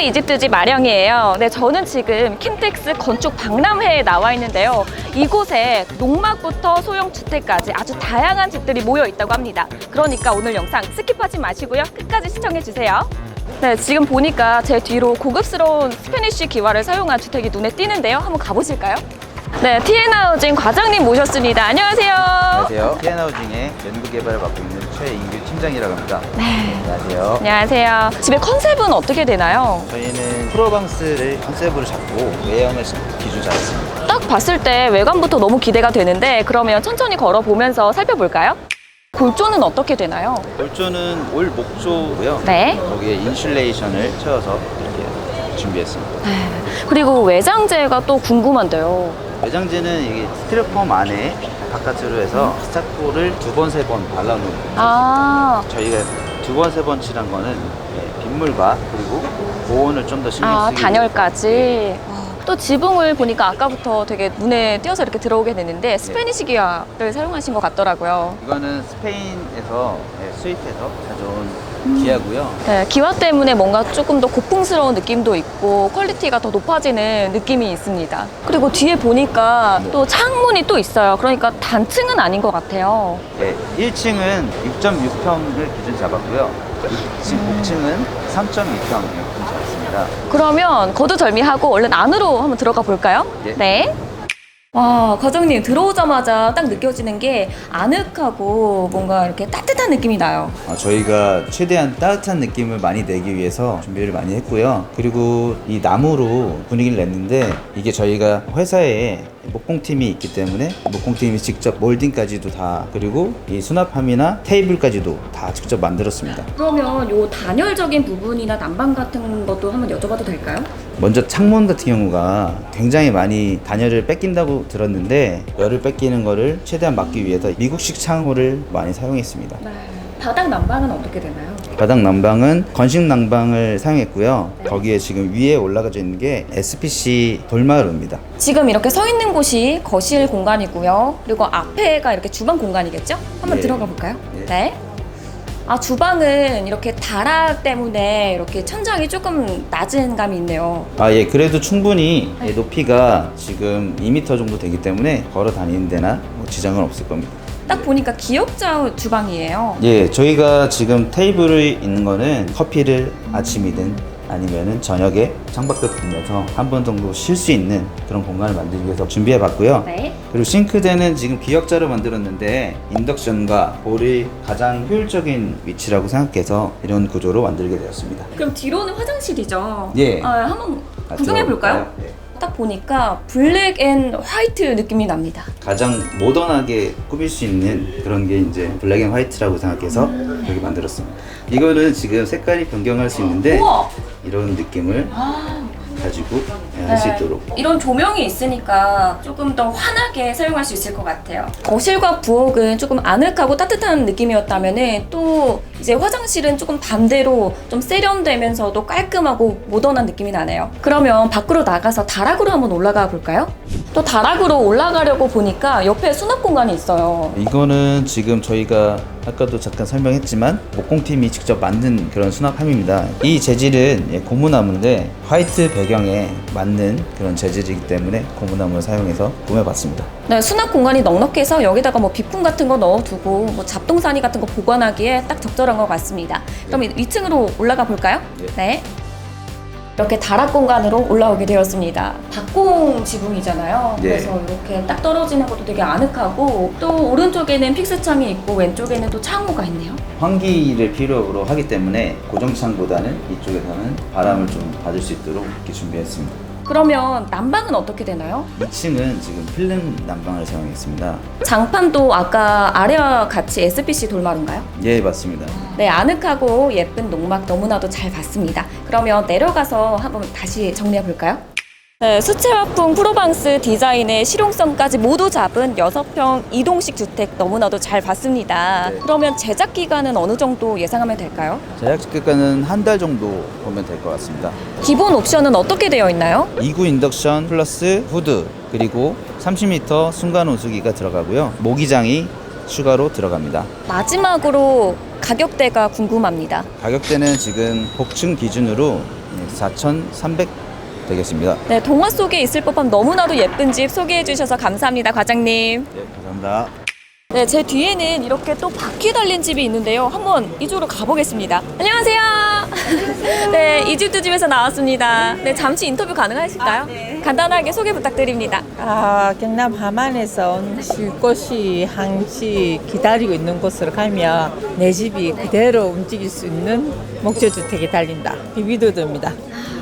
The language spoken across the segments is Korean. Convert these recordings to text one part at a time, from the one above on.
이집트지 마령이에요. 네, 저는 지금 킨텍스 건축 박람회에 나와 있는데요. 이곳에 농막부터 소형 주택까지 아주 다양한 집들이 모여 있다고 합니다. 그러니까 오늘 영상 스킵하지 마시고요. 끝까지 시청해 주세요. 네, 지금 보니까 제 뒤로 고급스러운 스페니쉬 기와를 사용한 주택이 눈에 띄는데요. 한번 가보실까요? 네, TN하우징 과장님 모셨습니다. 안녕하세요. 안녕하세요. 피아노징의 연구 개발을 맡고 있는 최인규 팀장이라고 합니다. 네. 안녕하세요. 안녕하세요. 집의 컨셉은 어떻게 되나요? 저희는 프로방스를 컨셉으로 잡고 외형을 기준 잡았습니다. 딱 봤을 때 외관부터 너무 기대가 되는데 그러면 천천히 걸어보면서 살펴볼까요? 골조는 어떻게 되나요? 골조는 올 목조고요. 네. 거기에 인슐레이션을 채워서 이렇게 준비했습니다. 그리고 외장재가 또 궁금한데요. 외장재는 이게 스티로폼 안에 바깥으로 해서 스타코를 두 번, 세 번 발라놓은. 아, 저희가 두 번, 세 번 칠한 거는 네, 빗물과 그리고 보온을 좀 더 신경 아 쓰기 단열까지. 어, 또 지붕을 보니까 아까부터 되게 눈에 띄어서 이렇게 들어오게 됐는데 스페니시 기아를 사용하신 것 같더라고요. 이거는 스페인에서 네, 수입해서 가져온 기아고요. 네, 기와 때문에 뭔가 조금 더 고풍스러운 느낌도 있고 퀄리티가 더 높아지는 느낌이 있습니다. 그리고 뒤에 보니까 또 창문이 또 있어요. 그러니까 단층은 아닌 것 같아요. 네, 1층은 6.6평을 기준 잡았고요. 2층, 복층은 3.2평 기준 잡았습니다. 그러면 거두절미하고 얼른 안으로 한번 들어가 볼까요? 예. 네. 와, 과장님 들어오자마자 딱 느껴지는 게 아늑하고 뭔가 이렇게 따뜻한 느낌이 나요. 어, 저희가 최대한 따뜻한 느낌을 많이 내기 위해서 준비를 많이 했고요. 그리고 이 나무로 분위기를 냈는데 이게 저희가 회사에 목공팀이 있기 때문에 목공팀이 직접 몰딩까지도 다 그리고 이 수납함이나 테이블까지도 다 직접 만들었습니다. 그러면 요 단열적인 부분이나 난방 같은 것도 한번 여쭤봐도 될까요? 먼저 창문 같은 경우가 굉장히 많이 단열을 뺏긴다고 들었는데 열을 뺏기는 거를 최대한 막기 위해서 미국식 창호를 많이 사용했습니다. 네. 바닥 난방은 어떻게 되나요? 바닥 난방은 건식 난방을 사용했고요. 거기에 지금 위에 올라가져 있는 게 SPC 돌마루입니다. 지금 이렇게 서 있는 곳이 거실 공간이고요. 그리고 앞에가 이렇게 주방 공간이겠죠? 한번 예. 들어가 볼까요? 예. 네. 아, 주방은 이렇게 다락 때문에 이렇게 천장이 조금 낮은 감이 있네요. 아, 예, 그래도 충분히 예, 높이가 지금 2m 정도 되기 때문에 걸어 다니는 데나 뭐 지장은 없을 겁니다. 딱 보니까 기역자 주방이에요. 예, 저희가 지금 테이블이 있는 거는 커피를 아침이든 아니면은 저녁에 창밖을 보면서 한 번 정도 쉴 수 있는 그런 공간을 만들기 위해서 준비해 봤고요. 네. 그리고 싱크대는 지금 기역자로 만들었는데 인덕션과 볼이 가장 효율적인 위치라고 생각해서 이런 구조로 만들게 되었습니다. 그럼 뒤로는 화장실이죠? 예. 아, 한번 아, 구경해 볼까요? 네. 딱 보니까 블랙 앤 화이트 느낌이 납니다. 가장 모던하게 꾸밀 수 있는 그런 게 이제 블랙 앤 화이트라고 생각해서 여기 만들었습니다. 이거는 지금 색깔이 변경할 수 있는데 우와! 이런 느낌을 아, 가지고 할수 네. 있도록 이런 조명이 있으니까 조금 더 환하게 사용할 수 있을 것 같아요. 거실과 부엌은 조금 아늑하고 따뜻한 느낌이었다면은 또 이제 화장실은 조금 반대로 좀 세련되면서도 깔끔하고 모던한 느낌이 나네요. 그러면 밖으로 나가서 다락으로 한번 올라가 볼까요? 또 다락으로 올라가려고 보니까 옆에 수납 공간이 있어요. 이거는 지금 저희가 아까도 잠깐 설명했지만 목공팀이 직접 만든 그런 수납함입니다. 이 재질은 예, 고무나무인데 화이트 배경에 맞는 그런 재질이기 때문에 고무나무를 사용해서 꾸며봤습니다. 네, 수납 공간이 넉넉해서 여기다가 뭐 비품 같은 거 넣어두고 뭐 잡동사니 같은 거 보관하기에 딱 적절한 것 같습니다. 그럼 2층으로 올라가 볼까요? 예. 네. 이렇게 다락 공간으로 올라오게 되었습니다. 박공 지붕이잖아요. 예. 그래서 이렇게 딱 떨어지는 것도 되게 아늑하고 또 오른쪽에는 픽스창이 있고 왼쪽에는 또 창호가 있네요. 환기를 필요로 하기 때문에 고정창보다는 이쪽에서는 바람을 좀 받을 수 있도록 이렇게 준비했습니다. 그러면 난방은 어떻게 되나요? 2층은 지금 필름 난방을 사용했습니다. 장판도 아까 아래와 같이 SPC 돌마루인가요? 예, 맞습니다. 네, 아늑하고 예쁜 농막 너무나도 잘 봤습니다. 그러면 내려가서 한번 다시 정리해 볼까요? 네, 수채화풍 프로방스 디자인의 실용성까지 모두 잡은 6평 이동식 주택 너무나도 잘 봤습니다. 네. 그러면 제작 기간은 어느 정도 예상하면 될까요? 제작 기간은 한 달 정도 보면 될 것 같습니다. 기본 옵션은 어떻게 되어 있나요? 2구 인덕션 플러스 후드 그리고 30m 순간 온수기가 들어가고요. 모기장이 추가로 들어갑니다. 마지막으로 가격대가 궁금합니다. 가격대는 지금 복층 기준으로 4,300 되겠습니다. 네, 동화 속에 있을 법한 너무나도 예쁜 집 소개해 주셔서 감사합니다, 과장님. 네, 감사합니다. 네, 제 뒤에는 이렇게 또 바퀴 달린 집이 있는데요. 한번 이쪽으로 가보겠습니다. 안녕하세요. 네, 이집트 집에서 나왔습니다. 네, 잠시 인터뷰 가능하실까요? 간단하게 소개 부탁드립니다. 아, 경남 하만에서 온 쉴곳이 항시 기다리고 있는 곳으로 가면 내 집이 그대로 움직일 수 있는 목조주택이 달린다. 비비도드입니다.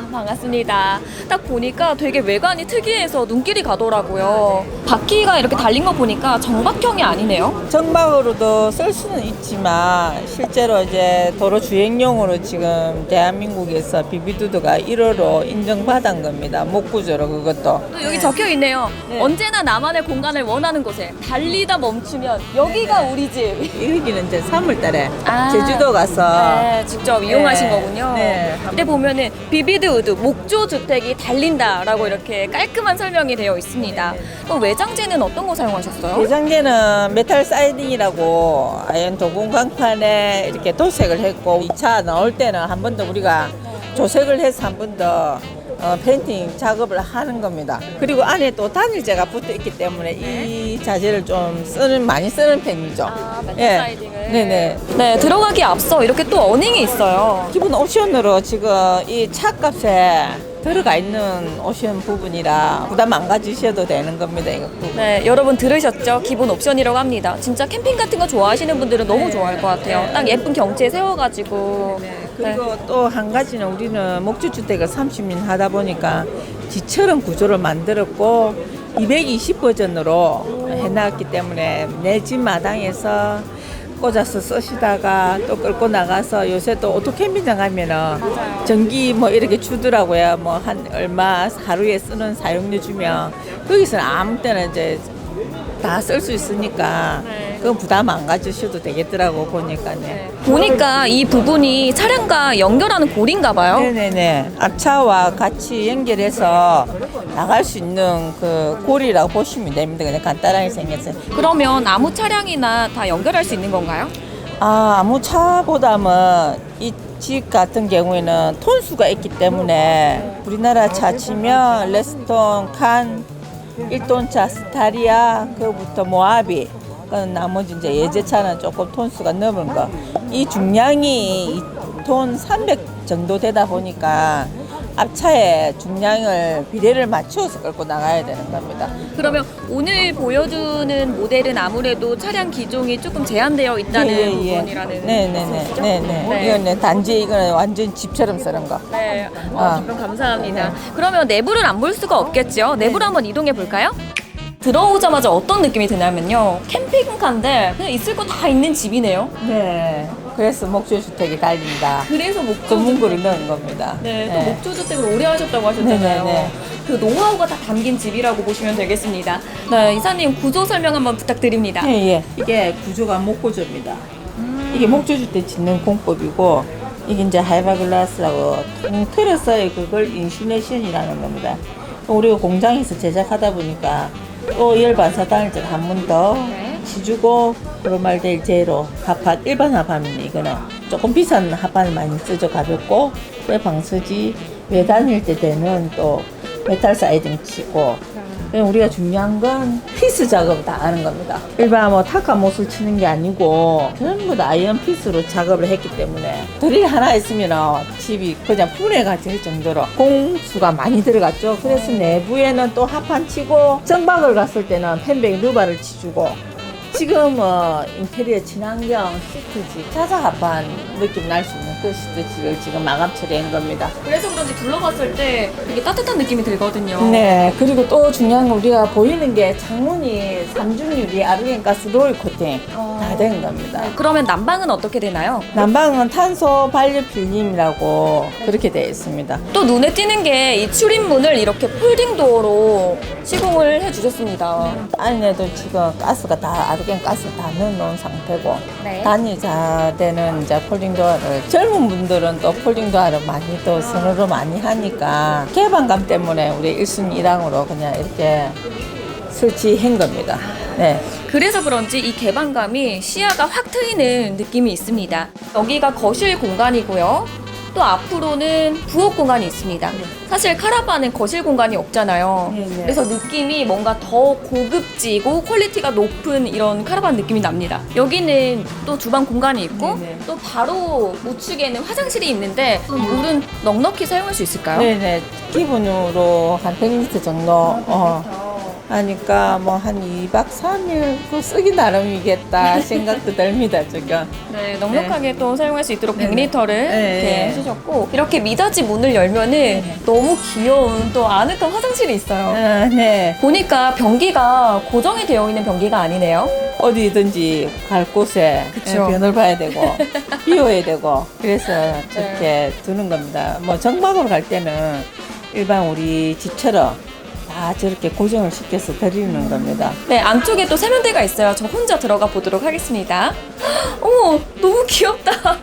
아, 반갑습니다. 딱 보니까 되게 외관이 특이해서 눈길이 가더라고요. 바퀴가 이렇게 달린 거 보니까 정박형이 아니네요. 정박으로도 쓸 수는 있지만 실제로 이제 도로 주행용으로 지금 대한민국에서 비비도드가 1호로 인정받은 겁니다. 목구조로 그것도. 또 여기 적혀 있네요. 네. 언제나 나만의 공간을 원하는 곳에 달리다 멈추면 여기가 우리 집. 여기는 이제 3월달에 아. 제주도 가서 네, 직접 이용하신 네. 거군요. 네. 근데 보면은 비비드 우드 목조 주택이 달린다라고 이렇게 깔끔한 설명이 되어 있습니다. 그럼 외장재는 어떤 거 사용하셨어요? 대장제는 메탈 사이딩이라고 아연 도공 강판에 이렇게 도색을 했고 2차 넣을 때는 한 번 더 우리가 조색을 해서 한 번 더 어, 페인팅 작업을 하는 겁니다. 그리고 안에 또 단일재가 붙어 있기 때문에 이 자재를 좀 쓰는 많이 쓰는 편이죠. 아, 메탈 예. 네네. 네, 들어가기 앞서 이렇게 또 어닝이 있어요. 기본 옵션으로 지금 이 차값에 들어가 있는 옵션 부분이라 부담 안 가지셔도 되는 겁니다. 이거. 네, 여러분 들으셨죠? 기본 옵션이라고 합니다. 진짜 캠핑 같은 거 좋아하시는 분들은 너무 좋아할 것 같아요. 딱 예쁜 경치에 세워가지고. 네. 그리고 또 한 가지는 우리는 목주주택을 30년 하다 보니까 지처럼 구조를 만들었고 220 버전으로 해놨기 때문에 내 집 마당에서 꽂아서 쓰시다가 또 끌고 나가서 요새 또 오토 캠핑장 가면은 전기 뭐 이렇게 주더라고요. 뭐 한 얼마 하루에 쓰는 사용료 주면 거기서는 아무 때나 이제 다 쓸 수 있으니까 네. 그건 부담 안 가지셔도 되겠더라고 보니까요. 보니까 이 부분이 차량과 연결하는 고리인가 봐요. 네네네. 앞차와 같이 연결해서 나갈 수 있는 그 고리라고 보시면 됩니다. 그냥 간단하게 생겼어요. 그러면 아무 차량이나 다 연결할 수 있는 건가요? 아, 아무 차보다는 이 집 같은 경우에는 톤수가 있기 때문에 우리나라 차 치면 레스톤, 칸, 1톤차 스타리아, 그부터 모하비, 그 나머지 이제 예제차는 조금 톤수가 넘은 거. 이 중량이 2톤 300 정도 되다 보니까 앞차에 중량을 비례를 맞추어서 끌고 나가야 되는 겁니다. 그러면 오늘 보여주는 모델은 아무래도 차량 기종이 조금 제한되어 있다는 예, 예, 예. 부분이라는 네네네. 네네. 네. 이거는 단지 이거는 완전 집처럼 쓰는 거. 네, 어, 아. 그럼 감사합니다. 그러면 내부를 안 볼 수가 없겠죠? 내부로 한번 이동해 볼까요? 들어오자마자 어떤 느낌이 드냐면요. 캠핑카인데 그냥 있을 거 다 있는 집이네요. 네. 그래서 목조주택이 달린다. 그래서 목조 그 문구를 넣은 겁니다. 네, 또 목조 주택을 오래 하셨다고 하셨잖아요. 네네네. 그 노하우가 다 담긴 집이라고 보시면 되겠습니다. 네, 이사님 구조 설명 한번 부탁드립니다. 예, 예. 이게 구조가 목구조입니다. 이게 목조주택 짓는 공법이고, 이게 이제 하이바글라스라고 통틀어서 그걸 인슐레이션이라는 겁니다. 우리가 공장에서 제작하다 보니까 또 열반사 단일제를 한번더 네. 지주고 브로말데일 제로 합판 일반 합판입니다. 이거는 조금 비싼 합판을 많이 쓰죠. 가볍고 꽤 방수지 외 다닐 때 되는 또 메탈 사이딩 치고 우리가 중요한 건 피스 작업을 다 하는 겁니다. 일반 뭐 타카 못을 치는 게 아니고 전부 다 아이언 피스로 작업을 했기 때문에 드릴 하나 있으면 집이 그냥 분해가 될 정도로 공수가 많이 들어갔죠. 그래서 내부에는 또 합판 치고 정박을 갔을 때는 펜백 루바를 치주고 지금 어, 인테리어 친환경 시트지 자자 합판 느낌 날 수 있는 그 시트지를 지금 마감 처리한 겁니다. 그래서 그런지 둘러봤을 때 되게 따뜻한 느낌이 들거든요. 네, 그리고 또 중요한 건 우리가 보이는 게 창문이 삼중유리 아르겐 가스 롤 코팅 다된 겁니다. 네, 그러면 난방은 어떻게 되나요? 난방은 탄소 발열 필름이라고 그렇게 되어 있습니다. 또 눈에 띄는 게 이 출입문을 이렇게 폴딩 도어로 시공을 해주셨습니다. 안에도 지금 가스가 다 아르겐 가스 다 넣어놓은 상태고 네. 단위자되는 이제 폴딩 도어를 젊은 분들은 또 폴딩 도어를 많이 또 선호를 많이 하니까 개방감 때문에 우리 1순위 1항으로 그냥 이렇게 설치한 겁니다. 네. 그래서 그런지 이 개방감이 시야가 확 트이는 느낌이 있습니다. 여기가 거실 공간이고요. 또 앞으로는 부엌 공간이 있습니다. 사실 카라반은 거실 공간이 없잖아요. 네, 네. 그래서 느낌이 뭔가 더 고급지고 퀄리티가 높은 이런 카라반 느낌이 납니다. 여기는 또 주방 공간이 있고 네, 네. 또 바로 우측에는 화장실이 있는데 물은 넉넉히 사용할 수 있을까요? 네네. 기본으로 한 100리터 정도 어, 하니까 뭐 한 2박 3일 그 쓰기 나름이겠다 생각도 듭니다, 지금. 네, 넉넉하게 또 사용할 수 있도록 네네. 100리터를 네. 이렇게 해주셨고 이렇게 미닫이 문을 열면은 너무 귀여운 또 아늑한 화장실이 있어요. 아, 네. 보니까 변기가 고정이 되어 있는 변기가 아니네요. 어디든지 갈 곳에 그쵸. 변을 봐야 되고 비워야 되고 그래서 저렇게 두는 겁니다. 뭐 정박으로 갈 때는 일반 우리 집처럼 다 저렇게 고정을 시켜서 드리는 겁니다. 네, 안쪽에 또 세면대가 있어요. 저 혼자 들어가 보도록 하겠습니다. 어머, 너무 귀엽다.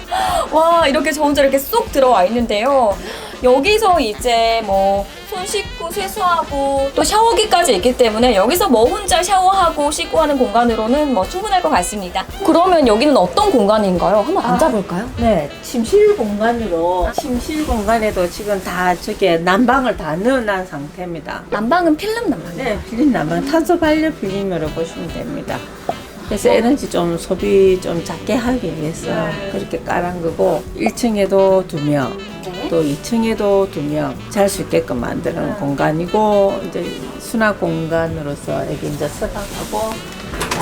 와, 이렇게 저 혼자 이렇게 쏙 들어와 있는데요. 여기서 이제 뭐 손 씻고 세수하고 또 샤워기까지 있기 때문에 여기서 뭐 혼자 샤워하고 씻고 하는 공간으로는 뭐 충분할 것 같습니다. 그러면 여기는 어떤 공간인가요? 한번 앉아볼까요? 네, 침실 공간으로 침실 공간에도 지금 다 저게 난방을 다 넣어놓은 상태입니다. 난방은 필름 난방이에요. 네, 필름 난방 탄소 발열 필름으로 보시면 됩니다. 그래서 에너지 좀 소비 좀 작게 하기 위해서 그렇게 깔은 거고 1층에도 두 명, 네. 또 2층에도 두 명 잘 수 있게끔 만드는 공간이고 이제 수납 공간으로서 여기 이제 서랍하고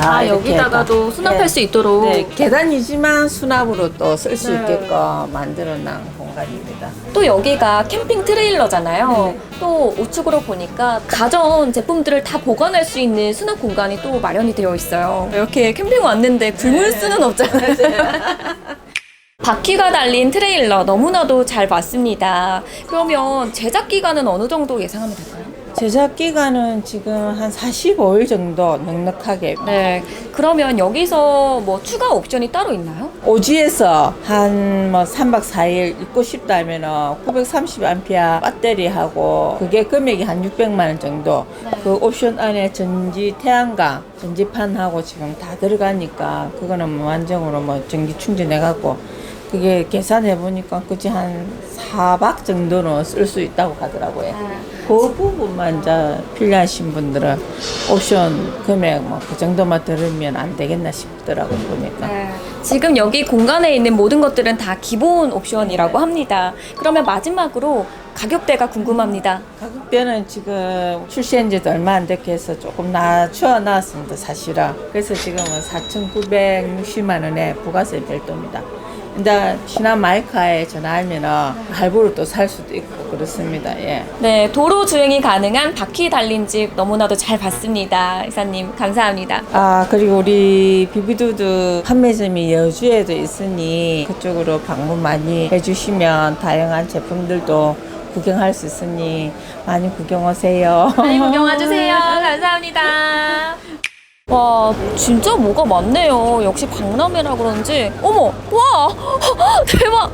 다 아, 이렇게 여기다가도 다- 수납할 네. 수 있도록. 네, 계단이지만 수납으로 또 쓸 수 네. 있게끔 만들어 놓은 공간입니다. 또 여기가 캠핑 트레일러잖아요. 네네. 또 우측으로 보니까 가전 제품들을 다 보관할 수 있는 수납 공간이 또 마련이 되어 있어요. 이렇게 캠핑 왔는데 굶을 수는 없잖아요. 바퀴가 달린 트레일러 너무나도 잘 봤습니다. 그러면 제작 기간은 어느 정도 예상하면 될까요? 제작 기간은 지금 한 45일 정도 넉넉하게 네. 그러면 여기서 뭐 추가 옵션이 따로 있나요? 오지에서 한 뭐 3박 4일 있고 싶다면은 930A 배터리하고 그게 금액이 한 600만 원 정도. 그 옵션 안에 전지 태양광, 전지판하고 지금 다 들어가니까 그거는 뭐 완전으로 뭐 전기 충전해 갖고 그게 계산해 보니까 그지 한 4박 정도는 쓸 수 있다고 하더라고요. 그 부분만 이제 필요하신 분들은 옵션 금액 뭐 그 정도만 들으면 안 되겠나 싶더라고요 보니까. 지금 여기 공간에 있는 모든 것들은 다 기본 옵션이라고 합니다. 그러면 마지막으로 가격대가 궁금합니다. 가격대는 지금 출시한 지도 얼마 안 됐게 해서 조금 낮춰 놨습니다, 사실은. 그래서 지금은 4,960만 원에 부가세 별도입니다. 근데 신한 마이카에 전화하면은 할부로 또 살 수도 있고 그렇습니다. 예. 네, 도로 주행이 가능한 바퀴 달린 집 너무나도 잘 봤습니다. 이사님, 감사합니다. 아, 그리고 우리 비비두두 판매점이 여주에도 있으니 그쪽으로 방문 많이 해주시면 다양한 제품들도 구경할 수 있으니 많이 구경 오세요. 많이 구경 와주세요. 감사합니다. 와, 진짜 뭐가 많네요. 역시 박람회라 그런지. 어머, 와! 대박!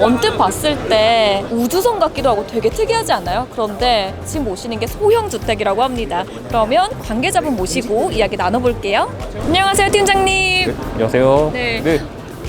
언뜻 봤을 때 우주선 같기도 하고 되게 특이하지 않아요? 그런데 지금 모시는 게 소형 주택이라고 합니다. 그러면 관계자분 모시고 이야기 나눠볼게요. 안녕하세요, 팀장님. 안녕하세요. 네.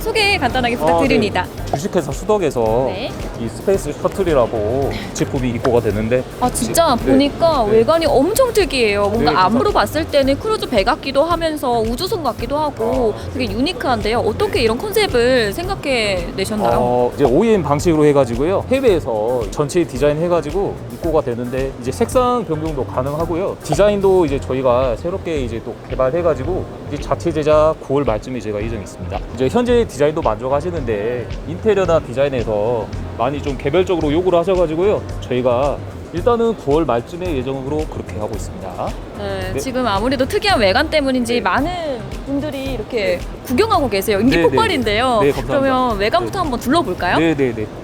소개 간단하게 부탁드립니다. 아, 네. 주식회사 수덕에서 네. 이 스페이스 셔틀이라고 제품이 입고가 되는데 아 진짜 네. 보니까 네. 외관이 엄청 특이해요. 뭔가 네, 안으로. 봤을 때는 크루즈 배 같기도 하면서 우주선 같기도 하고 되게 유니크한데요. 어떻게 이런 컨셉을 생각해 내셨나요? 어, 이제 OEM 방식으로 해가지고요 해외에서 전체 디자인 해가지고 입고가 되는데 이제 색상 변경도 가능하고요 디자인도 이제 저희가 새롭게 이제 또 개발해가지고 이제 자체 제작 9월 말쯤에 제가 예정이 있습니다. 이제 현재 디자인도 만족하시는데 인테리어나 디자인에서 많이 좀 개별적으로 요구를 하셔가지고요 저희가 일단은 9월 말쯤에 예정으로 그렇게 하고 있습니다. 네, 네. 지금 아무래도 특이한 외관 때문인지 네. 많은 분들이 이렇게 구경하고 계세요. 인기 네, 네. 폭발인데요. 네, 감사합니다. 그러면 외관부터 네. 한번 둘러볼까요? 네네네.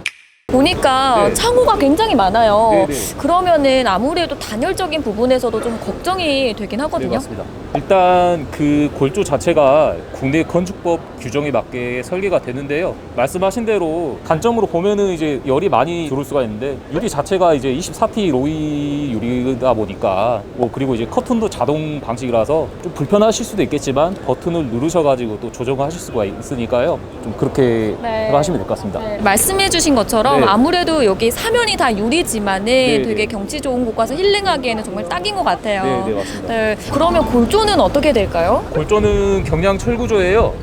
보니까 네. 창호가 굉장히 많아요. 네, 네. 그러면은 아무래도 단열적인 부분에서도 좀 걱정이 되긴 네, 하거든요. 맞습니다. 일단 그 골조 자체가 국내 건축법 규정에 맞게 설계가 되는데요. 말씀하신 대로 단점으로 보면은 이제 열이 많이 들어올 수가 있는데 유리 자체가 이제 24T 로이 유리다 보니까 뭐 그리고 이제 커튼도 자동 방식이라서 좀 불편하실 수도 있겠지만 버튼을 누르셔가지고 또 조정하실 수가 있으니까요. 좀 그렇게 네. 생각하시면 될 것 같습니다. 네, 말씀해주신 것처럼 네. 아무래도 여기 사면이 다 유리지만은 네, 되게 네. 경치 좋은 곳 가서 힐링하기에는 정말 딱인 것 같아요. 네, 네, 맞습니다. 네, 그러면 골조는 어떻게 될까요? 골조는 경량 철구조예요.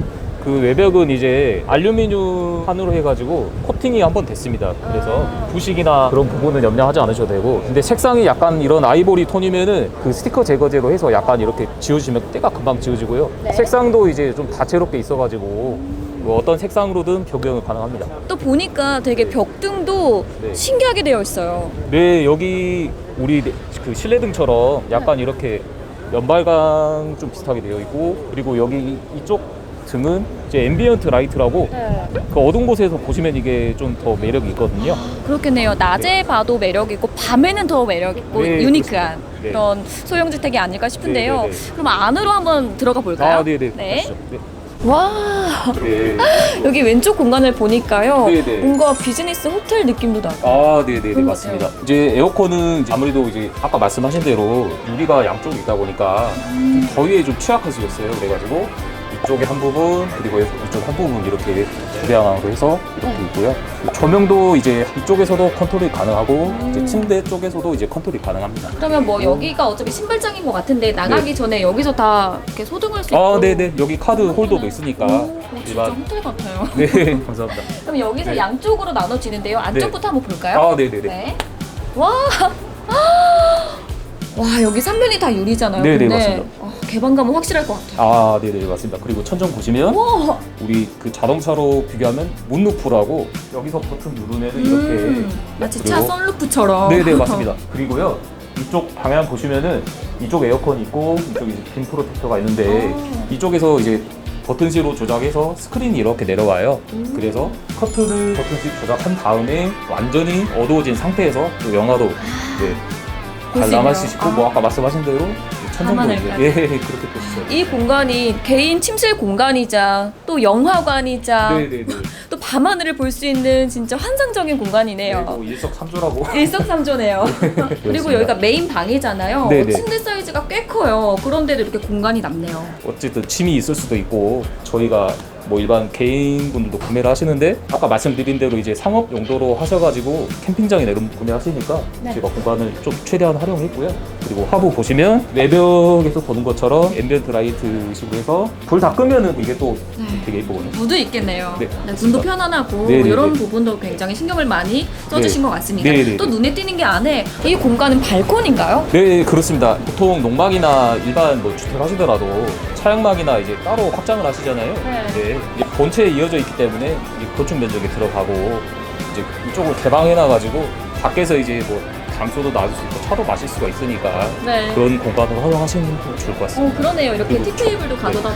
그 외벽은 이제 알루미늄 판으로 해가지고 코팅이 한 번 됐습니다. 그래서 부식이나 그런 부분은 염려하지 않으셔도 되고, 근데 색상이 약간 이런 아이보리 톤이면은 그 스티커 제거제로 해서 약간 이렇게 지워지면 때가 금방 지워지고요. 네. 색상도 이제 좀 다채롭게 있어가지고 뭐 어떤 색상으로든 변경이 가능합니다. 또 보니까 되게 벽등도 네. 신기하게 되어 있어요. 네, 여기 우리 네- 그 실내등처럼 약간 이렇게 연발광 좀 비슷하게 되어 있고, 그리고 여기 이쪽 등은 이제 앰비언트 라이트라고 네. 그 어두운 곳에서 보시면 이게 좀 더 매력이 있거든요. 그렇겠네요. 낮에 봐도 매력 있고 밤에는 더 매력 있고 네, 유니크한 그렇습니다. 네. 그런 소형 주택이 아닐까 싶은데요. 네, 네, 네. 그럼 안으로 한번 들어가 볼까요? 아, 네네. 네. 가시죠. 네. 와 네. 여기 왼쪽 공간을 보니까요. 네, 네. 뭔가 비즈니스 호텔 느낌도 나고. 아, 네 네 네, 그런 것 맞습니다. 이제 에어컨은 이제 아무래도 이제 아까 말씀하신 대로 유리가 양쪽에 있다 보니까 좀 더위에 좀 취약하시겠어요. 그래가지고 이쪽에 한 부분, 그리고 이쪽 한 부분 이렇게 두 방향으로 해서 이렇게 있고요. 조명도 이제 이쪽에서도 컨트롤이 가능하고, 이제 침대 쪽에서도 이제 컨트롤이 가능합니다. 그러면 뭐 여기가 어차피 신발장인 것 같은데 나가기 전에 여기서 다 이렇게 소등할 수 있고. 아, 네네. 여기 카드 홀더도 있으니까. 오, 어, 진짜 일반- 호텔 같아요. 네, 감사합니다. 그럼 여기서 네. 양쪽으로 나눠지는데요. 안쪽부터 한번 볼까요? 아, 네네네. 네. 와. 와 여기 삼면이 다 유리잖아요. 네, 네, 근데 맞습니다. 어, 개방감은 확실할 것 같아요. 아, 네네, 맞습니다. 그리고 천정 보시면 와. 우리 그 자동차로 비교하면 문루프라고 여기서 버튼 누르면 은 이렇게 음, 마치 차 그리고- 선루프처럼. 네네 맞습니다. 그리고요 이쪽 방향 보시면은 이쪽 에어컨 있고 이쪽 이제 빔 프로텍터가 있는데 아. 이쪽에서 이제 버튼시로 조작해서 스크린이 이렇게 내려와요. 음. 그래서 커튼을 버튼시 조작한 다음에 완전히 어두워진 상태에서 또 영화도 네, 볼수 관람할. 수 있고 아. 뭐 아까 말씀하신 대로 천정도 이제. 예 그렇게 보시죠. 이 공간이 개인 침실 공간이자 또 영화관이자 네네네. 또 밤하늘을 볼 수 있는 진짜 환상적인 공간이네요. 네, 뭐 일석삼조라고. 일석삼조네요. 그리고 그렇습니다. 여기가 메인 방이잖아요. 네네. 침대 사이즈가 꽤 커요. 그런데도 이렇게 공간이 남네요. 어쨌든 짐이 있을 수도 있고 저희가 뭐 일반 개인분들도 구매를 하시는데 아까 말씀드린 대로 이제 상업 용도로 하셔가지고 캠핑장에 내려 구매하시니까 네. 제가 공간을 좀 최대한 활용했고요. 그리고 하부 보시면 외벽에서 보는 것처럼 앰비언트 라이트 식으로 해서 불 다 끄면은 이게 또 네. 되게 예쁘거든요. 무드 있겠네요. 네, 네. 눈도 편안하고 네, 네, 이런 네. 부분도 굉장히 신경을 많이 써주신 네. 것 같습니다. 네, 네, 또 네. 눈에 띄는 게 안에 이 공간은 발코니인가요? 네, 그렇습니다. 보통 농막이나 일반 뭐 주택 하시더라도 차량막이나 이제 따로 확장을 하시잖아요. 네. 이제 본체에 이어져 있기 때문에 이제 건축 면적이 들어가고 이제 이쪽을 개방해 놔가지고 밖에서 이제 뭐 장소도 놔줄 수 있고 차도 마실 수가 있으니까 네. 그런 공간을 활용하시는 게 좋을 것 어, 같습니다. 그러네요. 이렇게 그리고 티테이블도 저- 가져다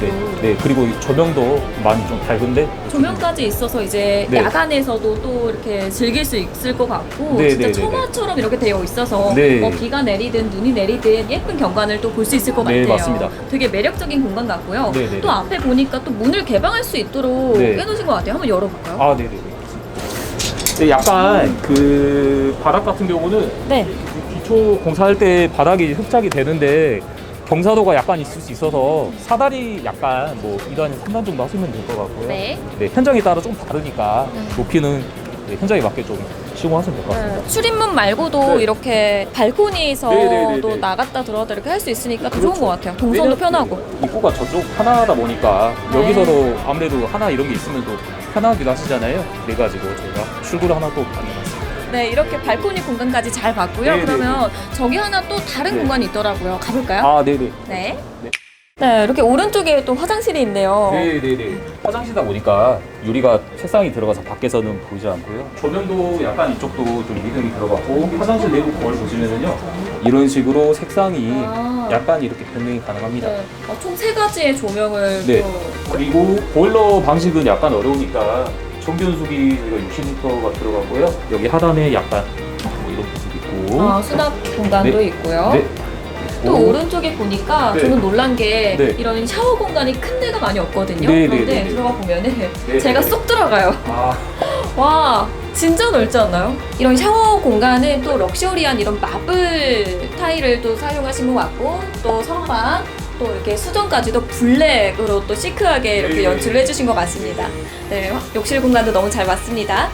네, 주고 네, 그리고 이 조명도 많이 좀 밝은데 조명까지 있어서 이제 네. 야간에서도 또 이렇게 즐길 수 있을 것 같고 네, 진짜 네, 네, 청와처럼 이렇게 되어 있어서 네. 뭐 비가 내리든 눈이 내리든 예쁜 경관을 또 볼 수 있을 것 네, 같아요. 맞습니다. 되게 매력적인 공간 같고요. 네, 네, 또 네. 앞에 보니까 또 문을 개방할 수 있도록 네. 해놓으신 것 같아요. 한번 열어볼까요? 아, 네네. 네, 약간 그 바닥 같은 경우는 네. 기초 공사할 때 바닥이 흡착이 되는데 경사도가 약간 있을 수 있어서 사다리 약간 뭐 2단, 3단 정도 하시면 될 것 같고요. 네. 네, 현장에 따라 좀 다르니까 네. 높이는 네, 현장에 맞게 좀 시공하시면 될 것 같습니다. 네. 출입문 말고도 네. 이렇게 발코니에서도 네, 네, 네, 네. 나갔다 들어왔다 이렇게 할 수 있으니까 더 그렇죠. 좋은 것 같아요. 동선도 왜냐면 편하고. 입구가 저쪽 하나다 보니까 네. 여기서도 아무래도 하나 이런 게 있으면 또 편하기도 하시잖아요. 그래가지고 저희가 출구를 하나 또 만들었습니다. 네, 이렇게 발코니 공간까지 잘 봤고요. 네, 네, 그러면 저기 하나 또 다른 네. 공간이 있더라고요. 가볼까요? 아, 네네. 네. 네. 네, 이렇게 오른쪽에 또 화장실이 있네요. 네네네. 화장실이다 보니까 유리가 책상이 들어가서 밖에서는 보이지 않고요. 조명도 약간 이쪽도 좀 리듬이 들어갔고 화장실 내부 거울 보시면은요 이런 식으로 색상이 아. 약간 이렇게 변경이 가능합니다. 네, 총세 가지의 조명을 네. 또 그리고 보일러 방식은 약간 어려우니까 저희가 60m가 들어가고요. 여기 하단에 약간 뭐 이런 모습 있고. 아, 수납 공간도 네. 있고요. 네. 또 오. 오른쪽에 보니까 네. 저는 놀란 게 네. 이런 샤워 공간이 큰 데가 많이 없거든요. 네, 네, 그런데 네, 네. 들어가 보면은 네, 제가 네. 쏙 들어가요. 아, 와 진짜 넓지 않나요? 이런 샤워 공간은 또 럭셔리한 이런 마블 타일을 또 사용하신 것 같고 또 선반 또 이렇게 수전까지도 블랙으로 또 시크하게 이렇게 네. 연출을 해주신 것 같습니다. 네 욕실 공간도 너무 잘 맞습니다.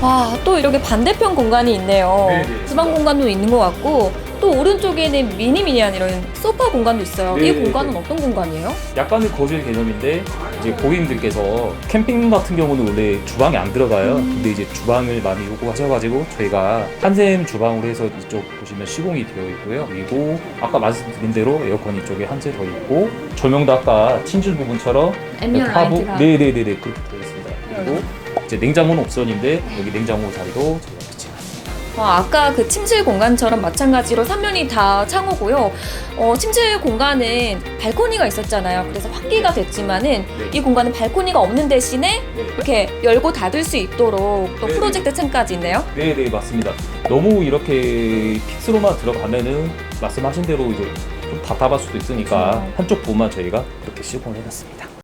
와 또 이렇게 반대편 공간이 있네요. 네, 네. 주방 공간도 있는 것 같고 또 오른쪽에는 미니미니한 이런 소파 공간도 있어요. 네, 이 네, 공간은 네. 어떤 공간이에요? 약간의 거실 개념인데 이제 고객님들께서 캠핑 같은 경우는 원래 주방에 안 들어가요. 음. 근데 이제 주방을 많이 요구하셔가지고 저희가 한샘 주방으로 해서 이쪽 보시면 시공이 되어 있고요. 그리고 아까 말씀드린 대로 에어컨 이쪽에 한 채 더 있고 조명도 아까 친줄 부분처럼 앰비언 라이트가 네네네네 그렇게 되어 있습니다. 그리고 이제 냉장고는 옵션인데 여기 냉장고 자리도 저희가 비치해놨습니다. 어, 아까 그 침실 공간처럼 마찬가지로 삼면이 다 창호고요. 어, 침실 공간은 발코니가 있었잖아요. 그래서 환기가 됐지만은 이 공간은 발코니가 없는 대신에 이렇게 열고 닫을 수 있도록 또 네, 프로젝트 창까지 있네요. 네 네 맞습니다. 너무 이렇게 픽스로만 들어가면은 말씀하신 대로 이제 좀 답답할 수도 있으니까 그렇죠. 한쪽 부분만 저희가 그렇게 시공을 해놨습니다.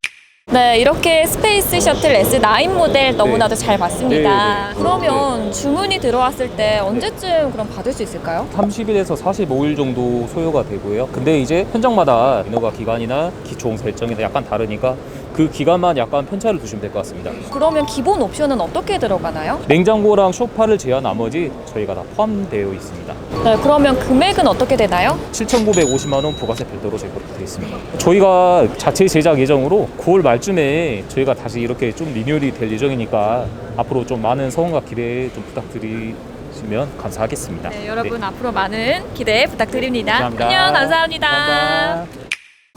네, 이렇게 스페이스 셔틀 S9 모델 너무나도 잘 봤습니다. 네, 네. 그러면 주문이 들어왔을 때 언제쯤 그럼 받을 수 있을까요? 30일에서 45일 정도 소요가 되고요. 근데 이제 현장마다 인허가 기간이나 기총 설정이 약간 다르니까 그 기간만 약간 편차를 두시면 될 것 같습니다. 그러면 기본 옵션은 어떻게 들어가나요? 냉장고랑 소파를 제한 나머지 저희가 다 포함되어 있습니다. 네, 그러면 금액은 어떻게 되나요? 7,950만 원 부가세 별도로 저희 그렇게 되어 있습니다. 저희가 자체 제작 예정으로 9월 말쯤에 저희가 다시 이렇게 좀 리뉴얼이 될 예정이니까 앞으로 좀 많은 성원과 기대 좀 부탁드리시면 감사하겠습니다. 네, 여러분 앞으로 많은 기대 부탁드립니다. 감사합니다. 안녕, 감사합니다. 감사합니다.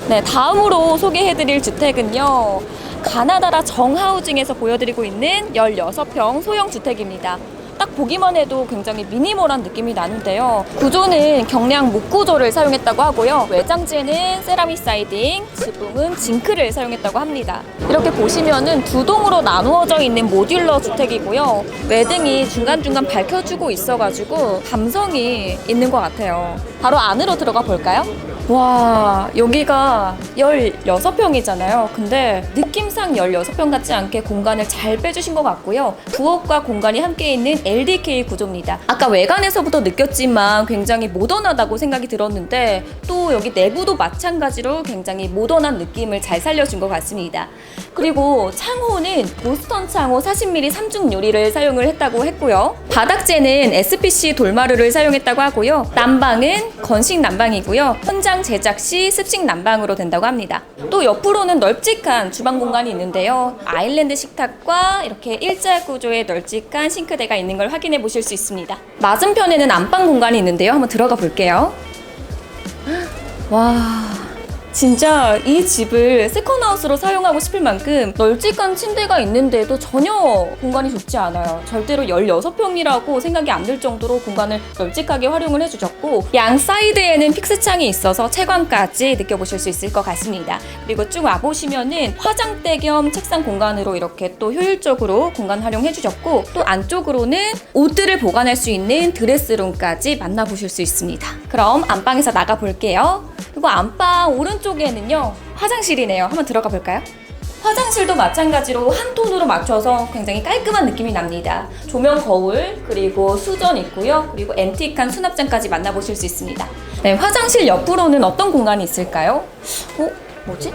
네, 다음으로 소개해드릴 주택은요. 가나다라 정하우징에서 보여드리고 있는 16평 소형 주택입니다. 딱 보기만 해도 굉장히 미니멀한 느낌이 나는데요. 구조는 경량 목 구조를 사용했다고 하고요. 외장재는 세라믹 사이딩, 지붕은 징크를 사용했다고 합니다. 이렇게 보시면은 두 동으로 나누어져 있는 모듈러 주택이고요. 외등이 중간중간 밝혀주고 있어가지고 감성이 있는 것 같아요. 바로 안으로 들어가 볼까요? 와, 여기가 16평이잖아요. 근데 느낌상 16평 같지 않게 공간을 잘 빼주신 것 같고요. 부엌과 공간이 함께 있는 LDK 구조입니다. 아까 외관에서부터 느꼈지만 굉장히 모던하다고 생각이 들었는데 또 여기 내부도 마찬가지로 굉장히 모던한 느낌을 잘 살려준 것 같습니다. 그리고 창호는 보스턴 창호 40mm 삼중 유리를 사용을 했다고 했고요. 바닥재는 SPC 돌마루를 사용했다고 하고요. 난방은 건식 난방이고요. 현장 제작 시 습식 난방으로 된다고 합니다. 또 옆으로는 널찍한 주방 공간이 있는데요. 아일랜드 식탁과 이렇게 일자 구조의 널찍한 싱크대가 있는 걸 확인해 보실 수 있습니다. 맞은편에는 안방 공간이 있는데요. 한번 들어가 볼게요. 와. 진짜 이 집을 세컨하우스로 사용하고 싶을 만큼 널찍한 침대가 있는데도 전혀 공간이 좁지 않아요. 절대로 16평이라고 생각이 안 들 정도로 공간을 널찍하게 활용을 해주셨고 양 사이드에는 픽스창이 있어서 채광까지 느껴보실 수 있을 것 같습니다. 그리고 쭉 와보시면은 화장대 겸 책상 공간으로 이렇게 또 효율적으로 공간 활용해 주셨고 또 안쪽으로는 옷들을 보관할 수 있는 드레스룸까지 만나보실 수 있습니다. 그럼 안방에서 나가 볼게요. 그리고 안방 오른쪽에는요 화장실이네요. 한번 들어가 볼까요? 화장실도 마찬가지로 한 톤으로 맞춰서 굉장히 깔끔한 느낌이 납니다. 조명 거울, 그리고 수전 있고요. 그리고 앤틱한 수납장까지 만나보실 수 있습니다. 네, 화장실 옆으로는 어떤 공간이 있을까요? 어? 뭐지?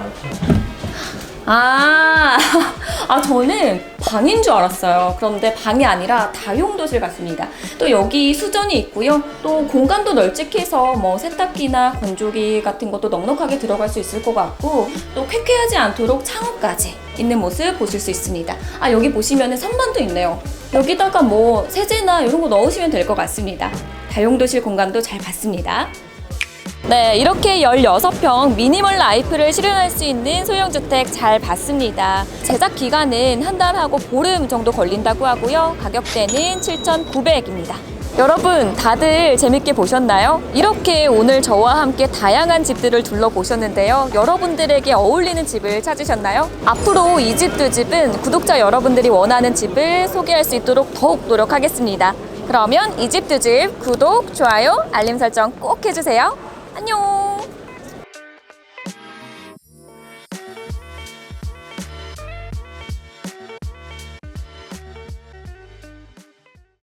아, 아, 저는 방인 줄 알았어요. 그런데 방이 아니라 다용도실 같습니다. 또 여기 수전이 있고요. 또 공간도 널찍해서 뭐 세탁기나 건조기 같은 것도 넉넉하게 들어갈 수 있을 것 같고 또 쾌쾌하지 않도록 창호까지 있는 모습 보실 수 있습니다. 아, 여기 보시면은 선반도 있네요. 여기다가 뭐 세제나 이런 거 넣으시면 될 것 같습니다. 다용도실 공간도 잘 봤습니다. 네, 이렇게 16평 미니멀 라이프를 실현할 수 있는 소형주택 잘 봤습니다. 제작 기간은 한 달하고 보름 정도 걸린다고 하고요. 가격대는 7,900입니다. 여러분 다들 재밌게 보셨나요? 이렇게 오늘 저와 함께 다양한 집들을 둘러보셨는데요. 여러분들에게 어울리는 집을 찾으셨나요? 앞으로 이 집 두 집은 구독자 여러분들이 원하는 집을 소개할 수 있도록 더욱 노력하겠습니다. 그러면 이 집 두 집 구독, 좋아요, 알림 설정 꼭 해주세요. 안녕!